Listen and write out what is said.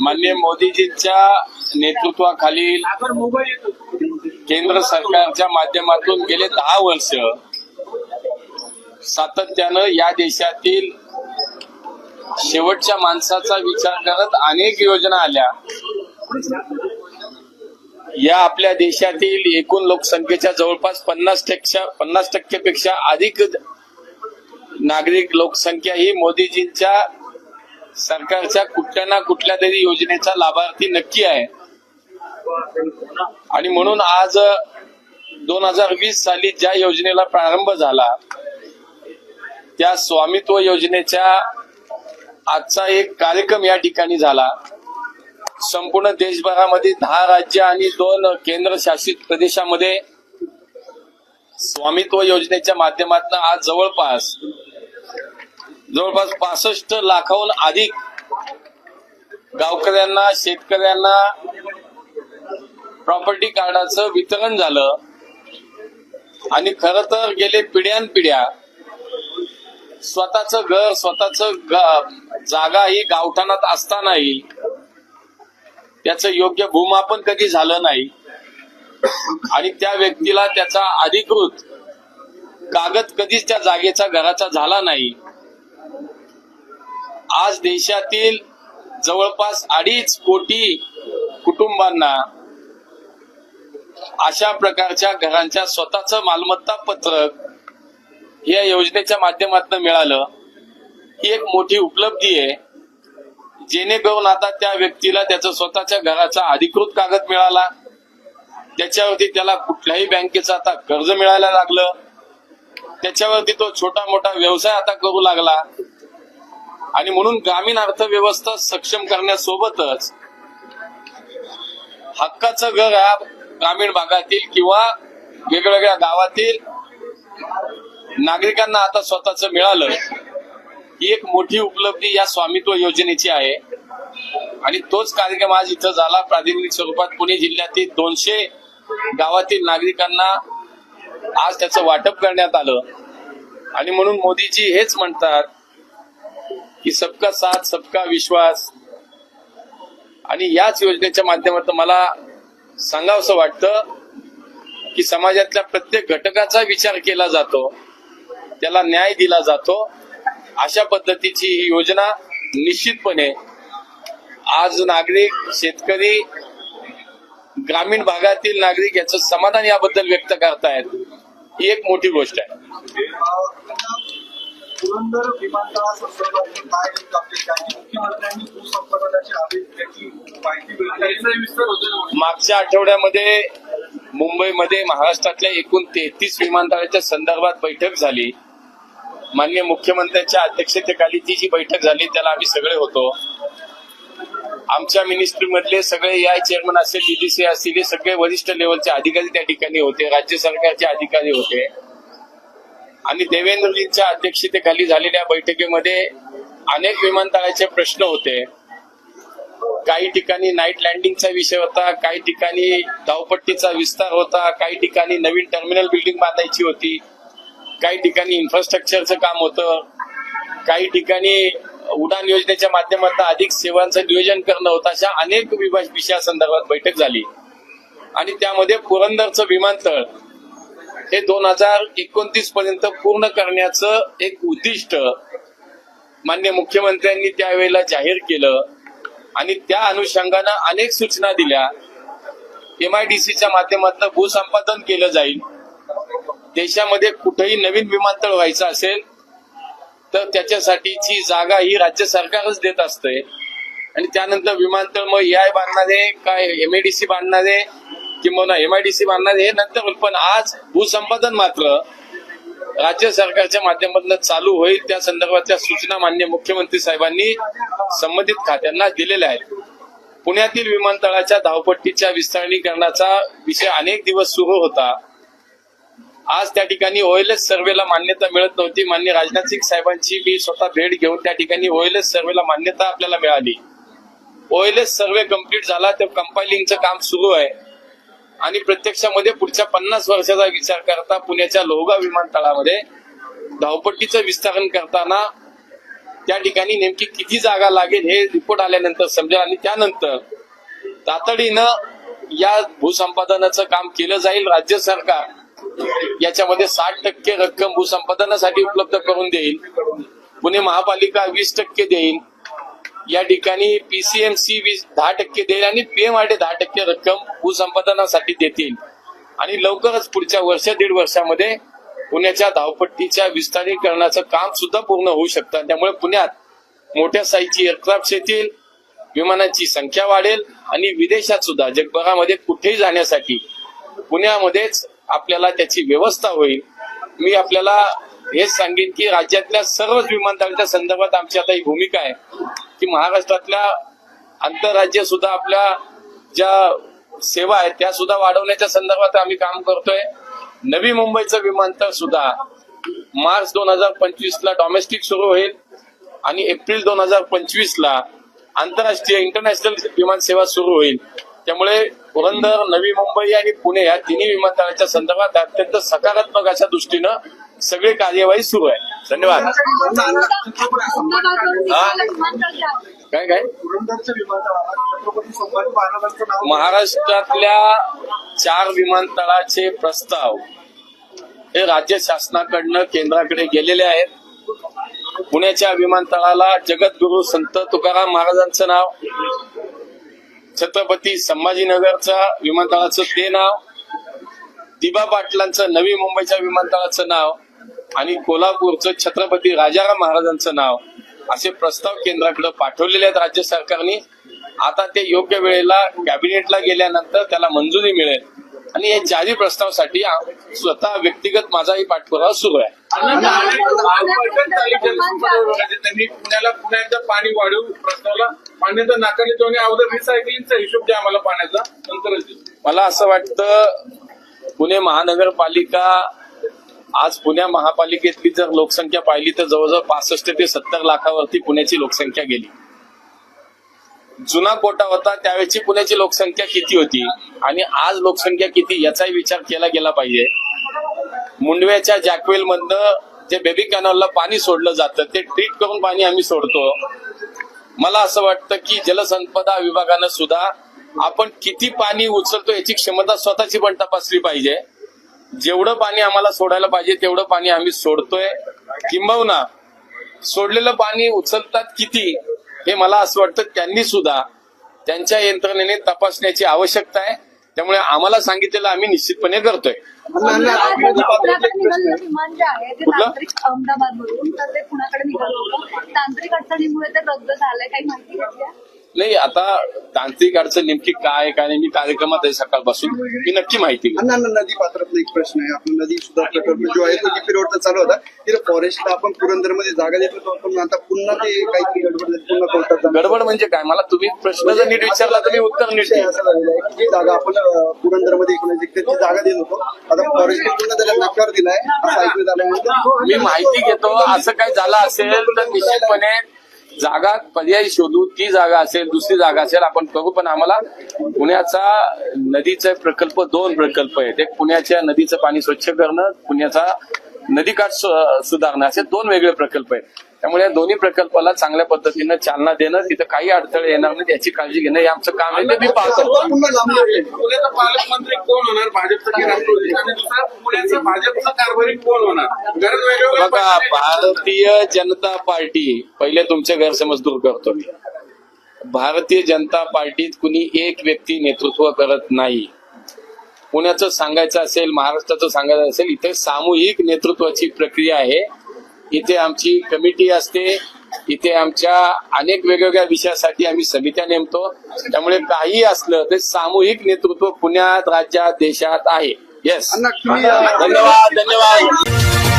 माननीय मोदीजींच्या नेतृत्वाखालील केंद्र सरकारच्या माध्यमातून गेले दहा वर्ष सातत्यानं या देशातील शेवटच्या माणसाचा विचार करत अनेक योजना आल्या. या आपल्या देशातील एकूण लोकसंख्येच्या जवळपास पन्नास टक्के पन्नास टक्केपेक्षा अधिक नागरिक लोकसंख्या ही मोदीजींच्या सरकारच्या कुठल्या ना कुठल्या तरी योजनेचा लाभार्थी नक्की आहे. आणि म्हणून आज दोन हजार वीस साली ज्या योजनेला प्रारंभ झाला त्या स्वामित्व योजनेच्या आजचा एक कार्यक्रम या ठिकाणी झाला. संपूर्ण देशभरामध्ये दहा राज्य आणि दोन केंद्रशासित प्रदेशामध्ये स्वामित्व योजनेच्या माध्यमातून आज जवळपास जवळपास पासष्ट लाखाहून अधिक गावकऱ्यांना शेतकऱ्यांना प्रॉपर्टी कार्डाचं वितरण झालं. आणि खर तर गेले पिढ्यानपिढ्या स्वतःच घर स्वतःच जागा ही गावठाणात असतानाही त्याचं योग्य भूमापन कधी झालं नाही. आणि त्या व्यक्तीला त्याचा अधिकृत कागद कधीच त्या जागेचा घराचा झाला नाही. आज देशातील जवळपास अडीच कोटी कुटुंबांना अशा प्रकारच्या घरांच्या स्वतःचं मालमत्ता पत्रक या योजनेच्या माध्यमातून मिळालं. ही एक मोठी उपलब्धी आहे. जेणेकरून आता त्या व्यक्तीला त्याचा स्वतःच्या घराचा अधिकृत कागद मिळाला. त्याच्यावरती त्याला कुठल्याही बँकेचं आता कर्ज मिळायला लागलं. त्याच्यावरती तो छोटा मोठा व्यवसाय आता करू लागला. आणि म्हणून ग्रामीण अर्थव्यवस्था सक्षम करण्यासोबतच हक्काचं घर हा ग्रामीण भागातील किंवा वेगवेगळ्या गावातील नागरिकांना आता स्वतःच मिळालं. ही एक मोठी उपलब्धी या स्वामित्व योजनेची आहे. आणि तोच कार्यक्रम आज इथं झाला. प्रातिनिधिक स्वरूपात पुणे जिल्ह्यातील दोनशे गावातील नागरिकांना आज त्याचं वाटप करण्यात आलं. आणि म्हणून मोदीजी हेच म्हणतात की सबका साथ सबका विश्वास. आणि याच योजनेच्या माध्यमातून मला सांगावंसं वाटतं की समाजातल्या प्रत्येक घटकाचा विचार केला जातो. त्याला न्याय दिला जातो. अशा पद्धतीची ही योजना निश्चितपणे आज नागरिक शेतकरी ग्रामीण भागातील नागरिक याचं समाधान याबद्दल व्यक्त करतायत ही एक मोठी गोष्ट आहे. पुरंदर मागच्या आठवड्यामध्ये मुंबईमध्ये महाराष्ट्रातल्या एकूण तेहतीस विमानतळाच्या संदर्भात बैठक झाली. माननीय मुख्यमंत्र्यांच्या अध्यक्षतेखाली ती जी बैठक झाली त्याला आम्ही सगळे होतो. आमच्या मिनिस्ट्री मधले सगळे या चेअरमन असेल डीडीसी असतील सगळे वरिष्ठ लेवलचे अधिकारी त्या ठिकाणी होते राज्य सरकारचे अधिकारी होते. आणि देवेंद्रजींच्या अध्यक्षतेखाली झालेल्या बैठकीमध्ये अनेक विमानतळाचे प्रश्न होते. काही ठिकाणी नाईट लँडिंगचा विषय होता काही ठिकाणी धावपट्टीचा विस्तार होता काही ठिकाणी नवीन टर्मिनल बिल्डिंग बांधायची होती. काही ठिकाणी इन्फ्रास्ट्रक्चरचं काम होतं काही ठिकाणी उडान योजनेच्या माध्यमातून अधिक सेवांचं नियोजन करणं होतं अशा अनेक विषयासंदर्भात बैठक झाली. आणि त्यामध्ये पुरंदरचं विमानतळ हे दोन हजार एकोणतीस पर्यंत पूर्ण करण्याचं एक उद्दिष्ट मान्य मुख्यमंत्र्यांनी त्यावेळेला जाहीर केलं. आणि त्या अनुषंगानं अनेक सूचना दिल्या. एमआयडीसीच्या माध्यमातून भूसंपादन केलं जाईल. देशामध्ये कुठेही नवीन विमानतळ व्हायचं असेल तर त्याच्यासाठीची जागा ही राज्य सरकारच देत असते. आणि त्यानंतर विमानतळ मग एआय बांधणारे काय एमआयडीसी बांधणारे किंवा एमआयडीसी बांधणारे हे नंतर पण आज भूसंपादन मात्र राज्य सरकारच्या माध्यमातून चालू होईल. त्या संदर्भातल्या सूचना मान्य मुख्यमंत्री साहेबांनी संबंधित खात्यांना दिलेल्या आहेत. पुण्यातील विमानतळाच्या धावपट्टीच्या विस्तारणीकरणाचा विषय अनेक दिवस सुरू होता. आज त्या ठिकाणी ओएलएस सर्वेला मान्यता मिळत नव्हती. मान्य राजनाथ सिंग साहेबांची मी स्वतः भेट घेऊन त्या ठिकाणी ओएलएस सर्वेला मान्यता आपल्याला मिळाली. ओएलएस सर्वे कंप्लीट झाला तर कंपायलिंगचं काम सुरू आहे. आणि प्रत्यक्षामध्ये पुढच्या पन्नास वर्षाचा विचार करता पुण्याच्या लोहगाव विमानतळामध्ये धावपट्टीचं विस्तारण करताना त्या ठिकाणी नेमकी किती जागा लागेल हे रिपोर्ट आल्यानंतर समजेल. आणि त्यानंतर तातडीनं या भूसंपादनाचं काम केलं जाईल. राज्य सरकार याच्यामध्ये साठ टक्के रक्कम भूसंपादनासाठी उपलब्ध करून देईल. पुणे महापालिका वीस टक्के देईल. या ठिकाणी पीसीएमसी वीस दहा टक्के देईल आणि पीएमआरडी दहा टक्के रक्कम भूसंपादनासाठी देतील. आणि लवकरच पुढच्या वर्ष दीड वर्षामध्ये पुण्याच्या धावपट्टीच्या विस्तारीकरणाचं काम सुद्धा पूर्ण होऊ शकतं. त्यामुळे पुण्यात मोठ्या साईजची एअरक्राफ्ट येतील विमानांची संख्या वाढेल आणि विदेशात सुद्धा जगभरामध्ये कुठेही जाण्यासाठी पुण्यामध्येच आपल्याला त्याची व्यवस्था होईल. मी आपल्याला हेच सांगेन की राज्यातल्या सर्वच विमानतळाच्या संदर्भात आमची आता ही भूमिका आहे. की महाराष्ट्रातल्या आंतरराज्य सुद्धा आपल्या ज्या सेवा आहेत त्या सुद्धा वाढवण्याच्या संदर्भात आम्ही काम करतोय. नवी मुंबईचं विमानतळ सुद्धा मार्च दोन हजार पंचवीस ला डॉमेस्टिक सुरू होईल आणि एप्रिल दोन हजार पंचवीस ला आंतरराष्ट्रीय इंटरनॅशनल विमान सेवा सुरू होईल. त्यामुळे पुरंदर नवी मुंबई आणि पुणे या तिन्ही विमानतळाच्या संदर्भात अत्यंत सकारात्मक अशा दृष्टीनं सगळी कार्यवाही सुरू आहे. धन्यवाद. काय काय? महाराष्ट्रातल्या चार विमानतळाचे प्रस्ताव हे राज्य शासनाकडनं केंद्राकडे गेलेले आहेत. पुण्याच्या विमानतळाला जगद्गुरु संत तुकाराम महाराजांचं नाव छत्रपती संभाजीनगरच्या विमानतळाचं ते नाव दिबा पाटलांचं नवी मुंबईच्या विमानतळाचं नाव आणि कोल्हापूरचं छत्रपती राजाराम महाराजांचं नाव असे प्रस्ताव केंद्राकडे पाठवलेले आहेत राज्य सरकारने. आता ते योग्य वेळेला कॅबिनेटला गेल्यानंतर त्याला मंजुरी मिळेल. आणि या जारी प्रस्तावासाठी स्वतः व्यक्तिगत माझाही पाठपुरावा सुरू आहे. त्यांनी पुण्याला पुण्याचं पाणी वाढवू प्रस्तावला पाण्याचा नाकारले तो आणि अगोदर रिसायकलिंगचा हिशोब द्या आम्हाला पाण्याचा नंतरच. मला असं वाटतं पुणे महानगरपालिका आज पुण्या महापालिकेतली जर लोकसंख्या पाहिली तर जवळजवळ पासष्ट ते सत्तर लाखावरती पुण्याची लोकसंख्या गेली. जुना कोटा होता त्यावेळेची पुण्याची लोकसंख्या किती होती? आणि आज लोकसंख्या किती याचाही विचार केला गेला पाहिजे. मुंडव्याच्या जॅकवेल मधनं जे बेबी कॅनॉलला पाणी सोडलं जातं ते ट्रीट करून पाणी आम्ही सोडतो. मला असं वाटतं की जलसंपदा विभागानं सुद्धा आपण किती पाणी उचलतो याची क्षमता स्वतःची पण तपासली पाहिजे. जेवढं पाणी आम्हाला सोडायला पाहिजे तेवढं पाणी आम्ही सोडतोय. किंबहुना सोडलेलं पाणी उचलतात किती हे मला असं वाटतं त्यांनी सुद्धा त्यांच्या यंत्रणेने तपासण्याची आवश्यकता आहे. त्यामुळे आम्हाला सांगितलेलं आम्ही निश्चितपणे करतोय. विमान जे आहे ते कुठलं? तांत्रिक अहमदाबाद मधून तर ते पुण्याकडे निघालं होतं तांत्रिक अडचणीमुळे ते रद्द झालंय काही माहिती घेतली आहे? नाही आता तांत्रिक अडचण नेमकी काय काय नाही मी कार्यक्रमात आहे सकाळपासून मी नक्की माहिती नदी पात्रातला एक प्रश्न आहे आपण नदी सुद्धा प्रकल्प जो आहे तो डीपी रोडचा चालू होता तिथे फॉरेस्टला आपण पुरंदरमध्ये जागा देत होतो पण आता पुन्हा ते काहीतरी गडबड पुन्हा कोर्टात. गडबड म्हणजे काय? मला तुम्ही प्रश्न जर नीट विचारला तर मी उत्तर नीट देईन. असा झालेला आहे की जी जागा आपण ती जागा देत होतो. आता फॉरेस्ट पुन्हा त्याला नकार दिलाय असं ऐकण्यात आल्यानंतर मी माहिती घेतो असं काही झालं असेल तर निश्चितपणे जागा पर्यायी शोधू. ती जागा असेल दुसरी जागा असेल आपण करू. पण आम्हाला पुण्याचा नदीचे प्रकल्प दोन प्रकल्प आहेत. एक पुण्याच्या नदीचं पाणी स्वच्छ करणं पुण्याचा नदीकाठ सु- सुधारणं असे दोन वेगळे प्रकल्प आहेत. त्यामुळे या दोन्ही प्रकल्पाला चांगल्या पद्धतीनं चालना देणं तिथं काही अडथळे येणार नाही याची काळजी घेणं हे आमचं काम आहे. ते मी पाहतो. पुण्याचा पालकमंत्री कोण होणार? भाजपचा की राष्ट्रवादी? आणि दुसरा पुण्याचा भाजपचा कारभारी कोण होणार? कारण वेगवेगळ्या बघा भारतीय जनता पार्टी पहिले तुमचे गैरसमज दूर करतो मी. भारतीय जनता पार्टीत कुणी एक व्यक्ती नेतृत्व करत नाही. पुण्याचं सांगायचं असेल महाराष्ट्राचं सांगायचं असेल इथे सामूहिक नेतृत्वाची प्रक्रिया आहे. इथे आमची कमिटी असते. इथे आमच्या अनेक वेगवेगळ्या विषयासाठी आम्ही समित्या नेमतो. त्यामुळे काही असलं ते सामूहिक नेतृत्व पुण्यात राज्यात देशात आहे. येस धन्यवाद. धन्यवाद.